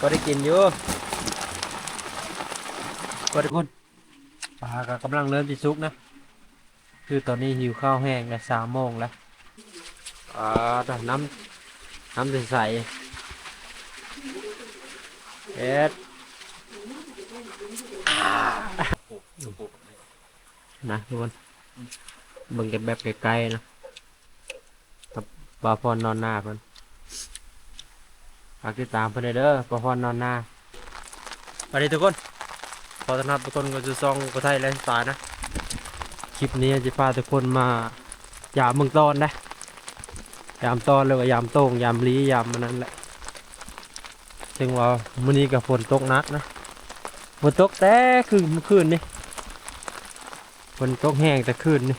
ก็ได้กินอยู่ก็ได้คนปลาก็กำลังเริ่มจะสุกนะ คือตอนนี้หิวข้าวแห้งแล้วสามโมงแล้วอ่าแต่น้ำน้ำใสๆเอ็ดนะทุกคนเบิ่งกันแบบไกลๆนะกับบาพรนอนหน้าเพิ่น ฝากติดตามเพิ่อนเด้อบาพรนอนนาสวัสดีทุกคน ขอต้อนรับทุกคนก็จะซองกระไทยไลฟ์สไตล์นะ คลิปนี้จะพาทุกคนมายามเมืองตอนนะยามตอนเลยว่ายามโต้งยามลียามมันนั้นแหละซึ่งว่ามื้อนี้กับฝนตกนักนะฝนตกแต่คืนเมื่อคืนนี่ฝนตกแห้งแต่คืนนี่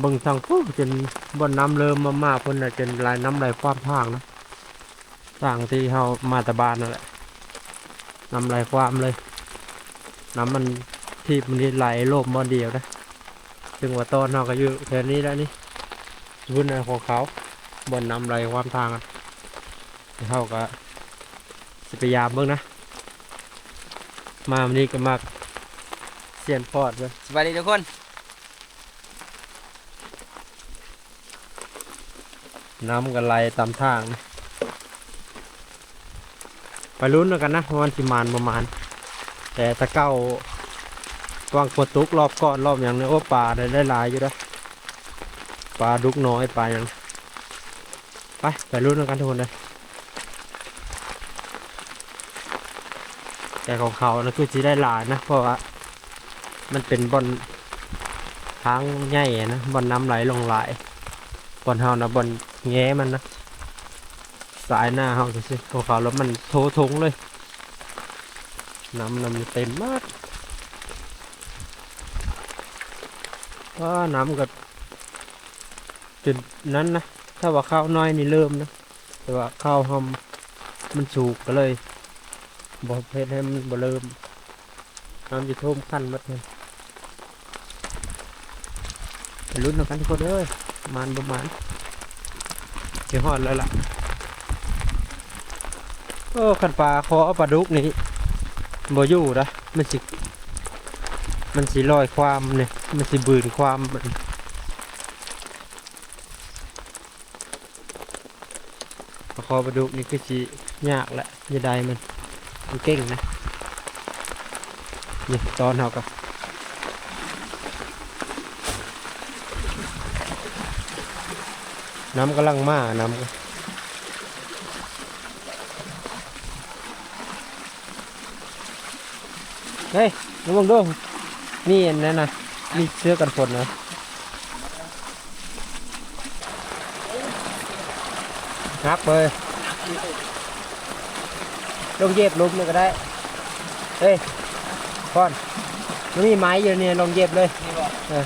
เบิ่งทางปุ๊บจนบนน้ำเริ่มมามาเพิ่นน่ะจนลายน้ำไหลความทางนะ ทางที่เฮามาแตะบานนั่นแหละน้ำไหลความเลย น้ำมันที่มันนี่ไหลโลบมอนเดียวนะซึ่งว่าตอนเราก็อยู่แถวนี้แล้วนี่วุ่นอะไรของเขาบนน้ำไหลความทางกันเขาก็สิพยายามเบิ่งนะ มาวันนี้ก็มาเสียนพอดเลยสวัสดีทุกคนน้ำก็ไหลตามทางนะ ไปลุ้นแล้วกันนะวันสิมานประมาณ แต่ตะเก้าวางกดตุกรอบก่อนรอบอย่างเนี้ยโอ้ปลาได้ได้หลายอยู่นะปลาดุกน้อยปลาอย่างไปไปรุ่นแล้วกันทุกคนเลยแต่ของเขานะคือจะได้หลายนะเพราะว่ามันเป็นบอนทางใหญ่นะบอนน้ำไหลลงไหลบอนเฮานะบอนแง้มันนะ สายหน้าเฮาสิของเขาแล้วมันโถทงเลยน้ำน้ำเต็มมากว่าน้ำก็จุดนั้นนะถ้าว่าข้าวน้อยนี่เริ่มนะแต่ว่าข้าวหอมมันสูกก็เลยบอกเพชรให้มันบ่เริ่มน้ำจะท่วมขั้นมัดเลยลุ้นเอากันทุกคนเลยมาณประมาณเดี๋ยวหอดแล้วล่ะ โอ้ขันปลาคอปลาดุกนี่บ่อยู่นะมันสิ มันสิลอยความเนี่ยมันสิบืนความมันปลาคอปลาดุกนี่คือสิยากแหละอยาได้มันมันเก่งนะนี่ตอนเขากับน้ำกำลังมาน้ำ เฮ้ยระวังด้วยนี่อันนั่นนะมีเสื้อกันฝนนะนับเลยลงเย็บลุมเลยก็ได้ เฮ้ยก่อนมันมีไม้อยู่เนี่ยลงเย็บเลยเออ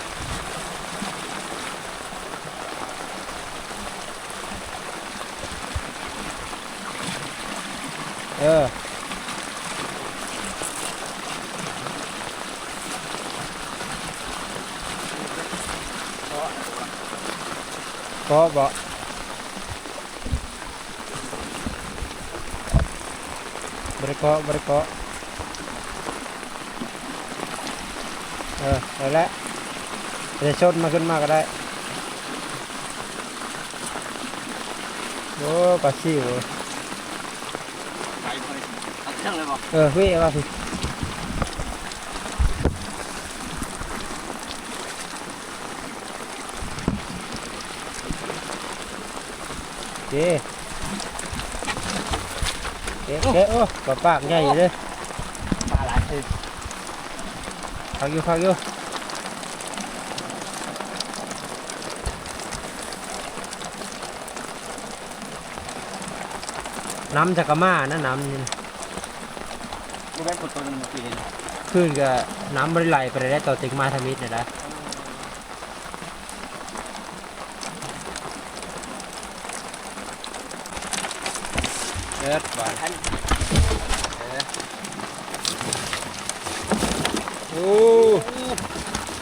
เออ ก็บอกบริกอบริกอเออเอาละจะชนมาขึ้นมาก็ได้โอ้ปลาซิวไปเลยเอาเครื่องเลยบอกเออพี่ว่าพี่ เจ๊เจ๊เจ๊โอ้ปลาปากใหญ่เลยปลาหลายคือพักอยู่พักอยู่น้ำจากกะมานะน้ำนี่กูแม่นกดตัวนึงเมื่อกี้นี่นะขึ้นก็น้ำบริไหลไปได้ต่อติกมาทมิดเนี่ยนะ เอ็ดบาทอันโอ้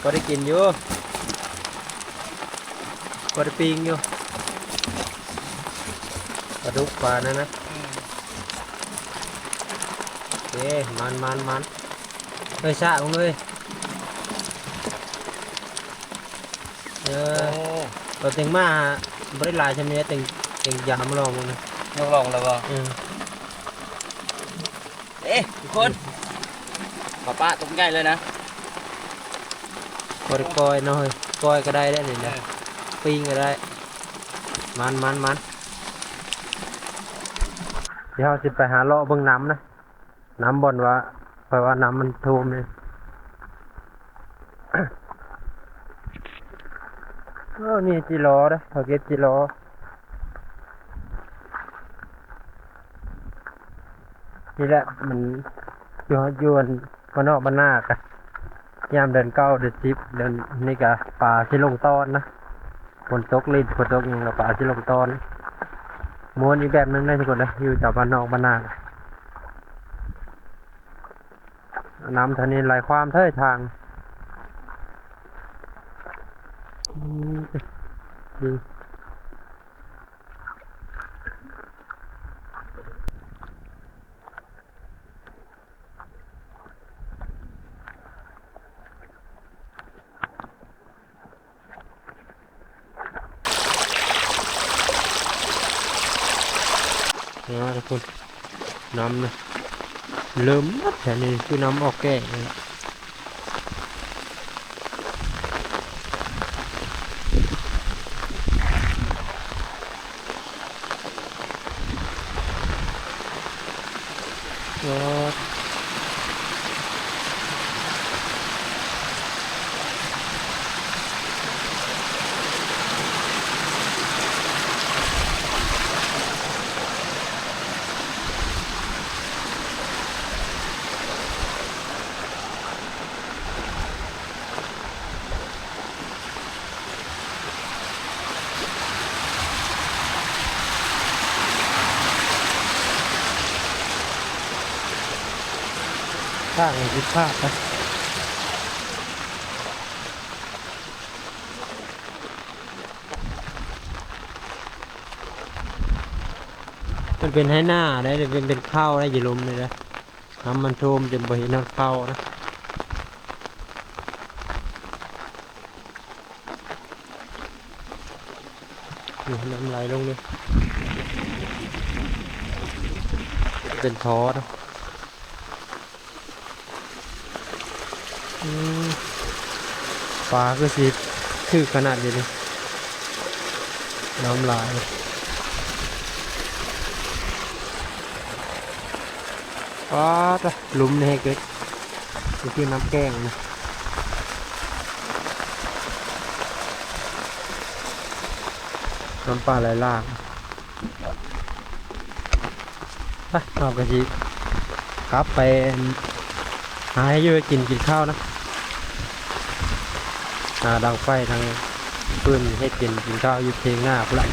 ก็ได้กินอยู่ก็ได้ปิงอยู่ปลาดุกปลานั่นนะอืมเคมันมันมันเฮ้ยชะมึงเลยเอโอ้อตัวเต็งมาบริลายใช่ไหมเต็งเต็งยามลองมึงนะยกลองแล้วบ่อืมเอ๊ะทุกคนป้าป้าตรงใกล้เลยนะกดกอยเนาะเฮ้ยกอยก็ได้ได้นี่นะปิ้งก็ได้ มันมันมันเดี๋ยวเราสิไปหาเลาะเบิ่งน้ำนะ น้ำบ่อนว่าเพราะว่าน้ำมันท่วมเลยโอ้นี่จิโร่นะเขาเก็บจิโร่ นี่แหละมันยู่อยวนบ้านอกบ้านนากะยามเดินเก้าเดินสิบเดินนี่กะป่าที่ลงตอนนะฝนตกลินฝนตกหยังแล้วป่าที่ลงตอนม้วนอีกแบบนึงได้ทุกคนนะอยู่จากบ้านนอกบ้านนากะน้ำทะเลไหลความเท่ทางอืมดี คนน้ำนะเริ่มมัดแถวนี้คือน้ำออกแก่ ข้างคิดภาพนะมันเป็นให้หน้าได้เลยเป็นเป็นข้าวได้อย่าลมเลยนะน้ำมันท่มจนบ่เห็นน้ำเข้านะน้ำไหลลงเลยเป็นท้อนะ อืมปลาก็สิคือขนาดนี้เลยน้ำลายปลาตะหลุมนี่ให้เกิดนี่คือน้ำแกงนะน้ำปลาไหลลากไปเอากระชิครับไป หาให้ยูให้กินกินข้าวนะหาดังไฟทางปืนให้กินกินข้าวอยู่เพลงหน้าพลัง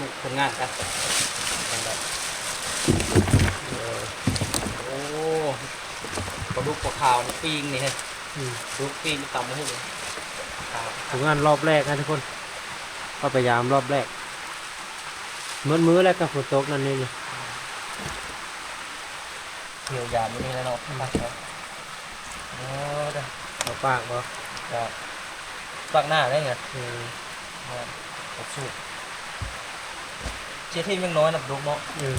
บุกผลงานกันโอ้ปลา ดุกปลาขาวนี่ปิ้งนี่ฮะปลาดุกปิ้งตำมะฮุ่งผลงานรอบแรกนะทุกคน ก็พยายามรอบแรกมื้อมื้อแรกกับฝนตกนั่นนี่นี่เกี่ยวยามนี่แล้วเนาะปักเนาะโอ้ได้เอาปากบ่จะปักหน้าได้ไงเออกระสุดเจี๊ยที่ยังน้อยนะลูกเนาะเออ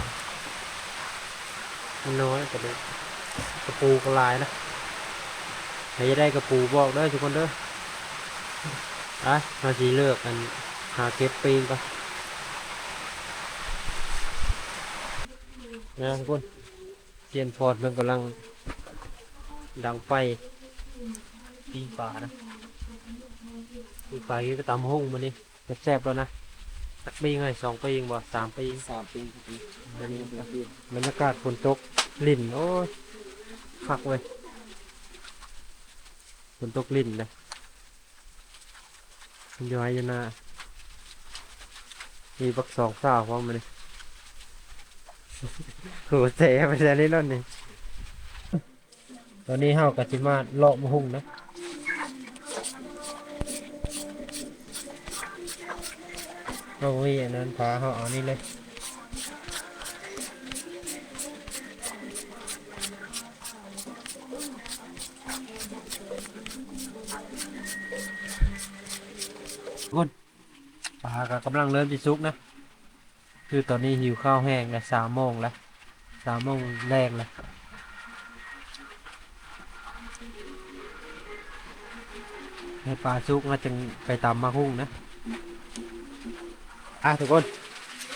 มันน้อยกระดูก กระปูกระลายนะใครจะได้กระปูบอกเด้อทุกคนเด้ออะมาสีเลือกกันหาเก็บปีนก่อนนะทุกคนเซียนฟอร์ดมันกำลังดังไฟปีนป่านะปีไฟก็ตำห้องมันนี่แซ่บๆแล้วนะสักปีไงสองปีงบ่สามปีสามปีปีบรรยากาศบรรยากาศฝนตกลิ่นโอ้ย คักเว้ยฝนตกลิ้นเลยมันอยู่ให้อยันนามีบักสองสาวพร้อมมาเลยโหเจ๊ไปแซ่นี่นั่นนี่ตอนนี้เฮากะสิมาเลาะมะฮุ่งนะเรามีอันนั้นพาเฮาเอานี่เลย ก็กำลังเริ่มจะสุกนะ คือตอนนี้หิวข้าวแห้งแล้วสามโมงแล้วสามโมงแรกแล้วให้ปลาสุกแล้วจึงไปตำมาหุ้งนะ อะทุกคน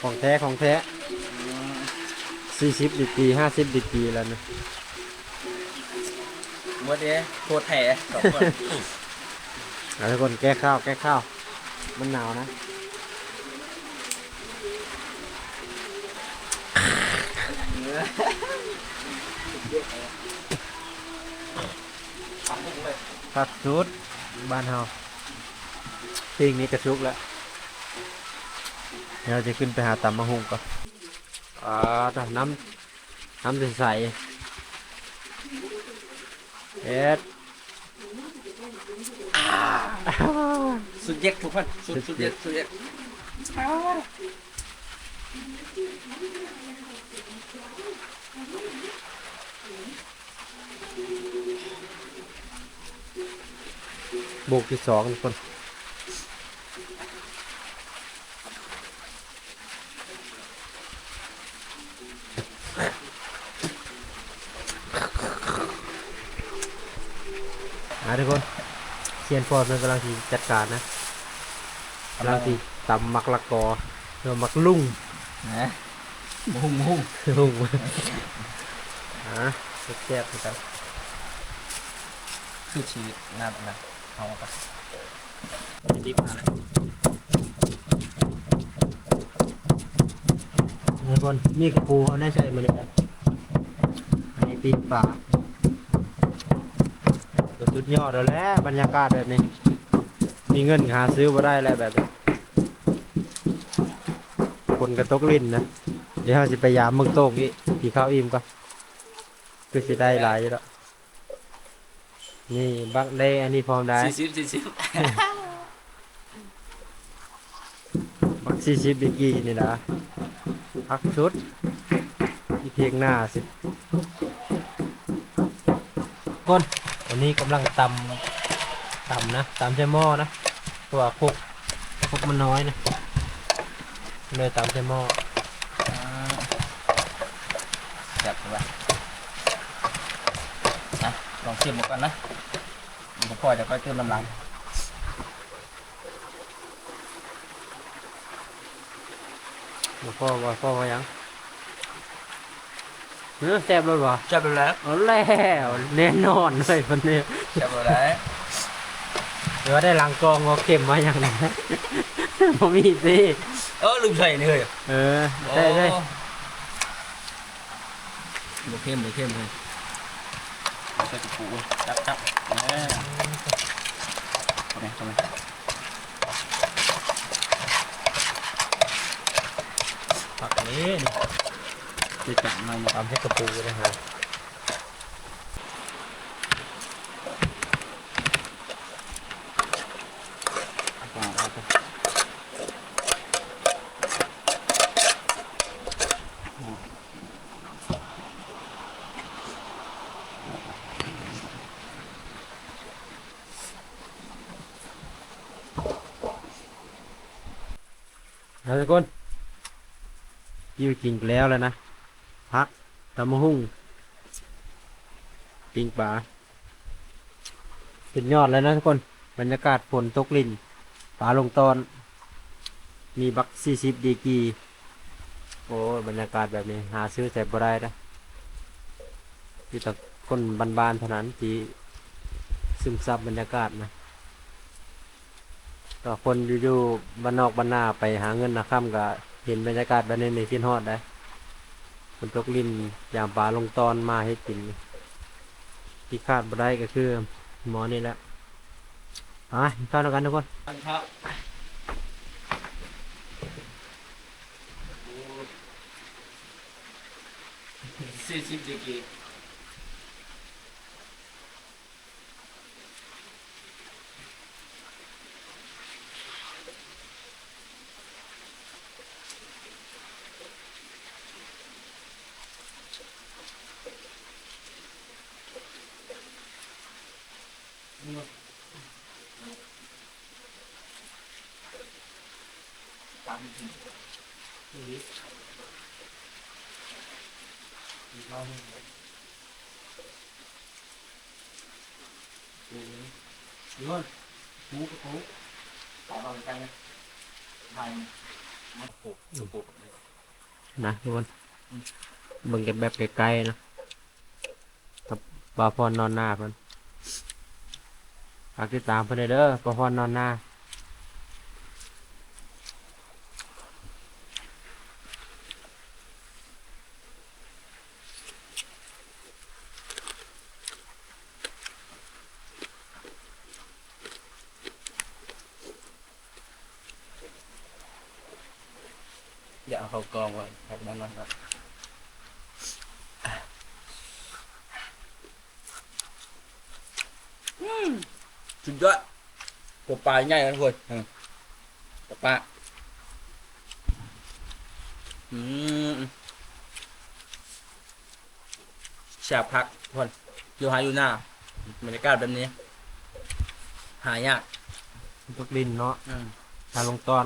ของแท้ของแท้สี่สิบดีกรีห้าสิบดีกรีแล้วนะหมดเด้โคตรแท้สองคนเอาทุกคนแก้ข้าวแก้ข้าว มันหนาวนะ ปังพุ่ง เลยผักชุดบ้านเฮาปิ้งนี้กระชุกแล้วเดี๋ยวเราจะขึ้นไปหาตำมะฮุงก่อนอ่าแต่น้ำน้ำใสๆเอ็ดสุดเย็กทุกคนสุดสุดเย็กสุดเย็ก โบกที่สองทุกคนอ่าทุกคนเซียนฟอร์ดมันกำลังที่จัดการนะกำลังที่ตำมักละกอเรือมักลุ่งนะมุ่งมุ่งลุ่งอะแซ่บๆเหมือนกันคือชีวิตน่าตนะ เอาไปรีบมาเลยทุกคนมีกระปูเอาได้ใช่มาเลยอันนี้ปีนป่าสุดยอดแล้วแหละบรรยากาศแบบนี้ มีเงินหาซื้อมาได้แล้วแบบนี้คนกระตกลิ้นนะ เดี๋ยวเราจะไปยามมืองโตกอีกกี่ข้าวอิ่มก็คือสิได้หลายอยู่แล้ว นี่บักเล่อันนี้พร้อมได้สี่สิบสี่สิบบักสี่สิบดีกรีนี่นะพักชุดที่เพียงหน้าสิก้นอันนี้กำลังตำตำนะตำใช้หม้อนะตัวพกพกมันน้อยนะเลยตำใช้หม้อจับไปนะลองชิมหมดก่อนนะ ผมพอจะค่อยเติมน้ำลังหลวงพ่อว่าพ่อว่ายังเนื้อแซ่บเลยว่ะจับไปแล้วเอาแล้วแน่นอนเลยคนนี้จับไปแล้วเดี๋ยวได้ลังกองงอเข็มมาอย่างไรผมมีสิเออลืมใส่เลยเออได้ได้โอเข้มโอเข้มเลย ใส่กระปูจับจับเนี่ยทำไมทำไมผักนี้จะจับมาเนี่ยทำให้กระปูนะฮะเอาเอาเอา แล้วทุกคนยู่กินแล้วแล้วนะพักตำมะหุ่งปิงปลาเป็นยอดแล้วนะทุกคน บรรยากาศฝนตกลิ่นปลาลงตอน มีบักสี่สิบดีกีโอ้บรรยากาศแบบนี้ หาซื้อแต่บ่ได้นะที่ต่คนบานๆเท่านั้นที่ซึมซับบรรยากาศนะ ก็คนอยู่ๆบ้านนอกบ้านนาไปหาเงินนะค่ำก็เห็นบรรยากาศแบบนี้ในที่ฮอดได้ฝนตกลินอย่ามปลาลงตอนมาให้กินที่คาดบ่ได้ก็คือหมอนี่แหละอะเข้าแล้วกันทุกคนครับสี่สิบดีก รี Đúng không? Cú cái cú. Tạo vào cái canh này. Hai mắt phục, phục. นะทุกคนเบิ่งกันแบบไกลๆนะกับบาพรนอนหน้าเพิ่น ฝากติดตามเพิ่อนเด้อบาพรนอนนาอย่าเอาเขากองไว้ครับนั่นนะครับ สุดยอดตัวปลาใหญ่นะทุกคนอืมตัวปลาอืมแสบพักทุกคนอยู่หาอยู่หน้าบรรยากาศแบบนี้ หายากทุกดินเนาะอืมทางลงตอน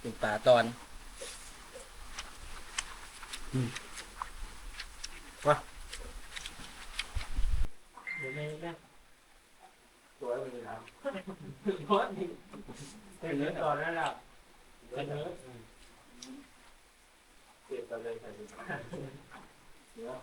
เป็นป่าตอนวะเดี๋ยวนี้นะ สวยเลยครับเป็นเนื้อตอนนั่นแหละเป็นเนื้อเก็บไปเลยครับ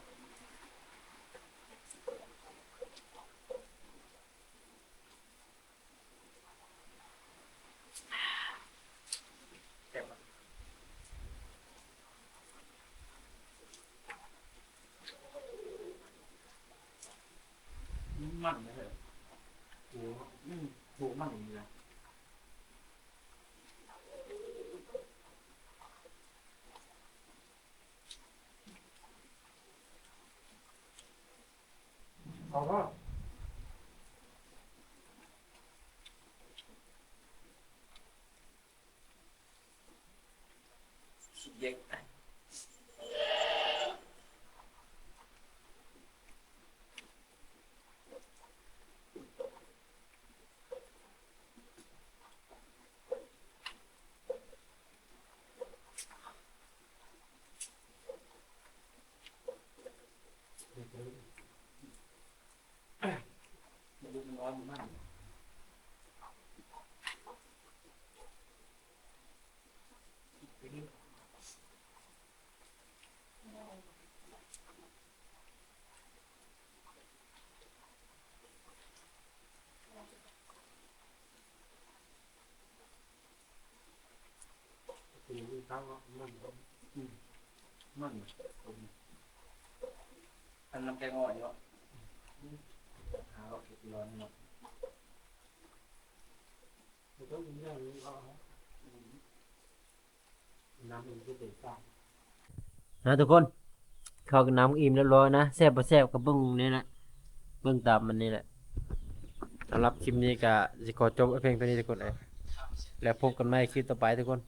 มันเลยโอ้อืมโหมันอย่างนี้นะ เขาก็ สุดเย็กดูมันร้อนมาก เขาก็มันมันอันน้ำแกงอ่อยเนาะหาเราเก็บร้อนเนาะต้องมีเรื่องนี้ก็น้ำมันก็เป็นตานะทุกคนเข้ากับน้ำอิ่มเรียบร้อยนะแซ่บบ่แซ่บกับเบิ่งนี่แหละเบิ่งตามมันนี่แหละสำหรับคลิปนี้ก็สิขอจบเพียงเท่านี้ทุกคนเลยแล้วพบกันใหม่คลิปต่อไปทุกคน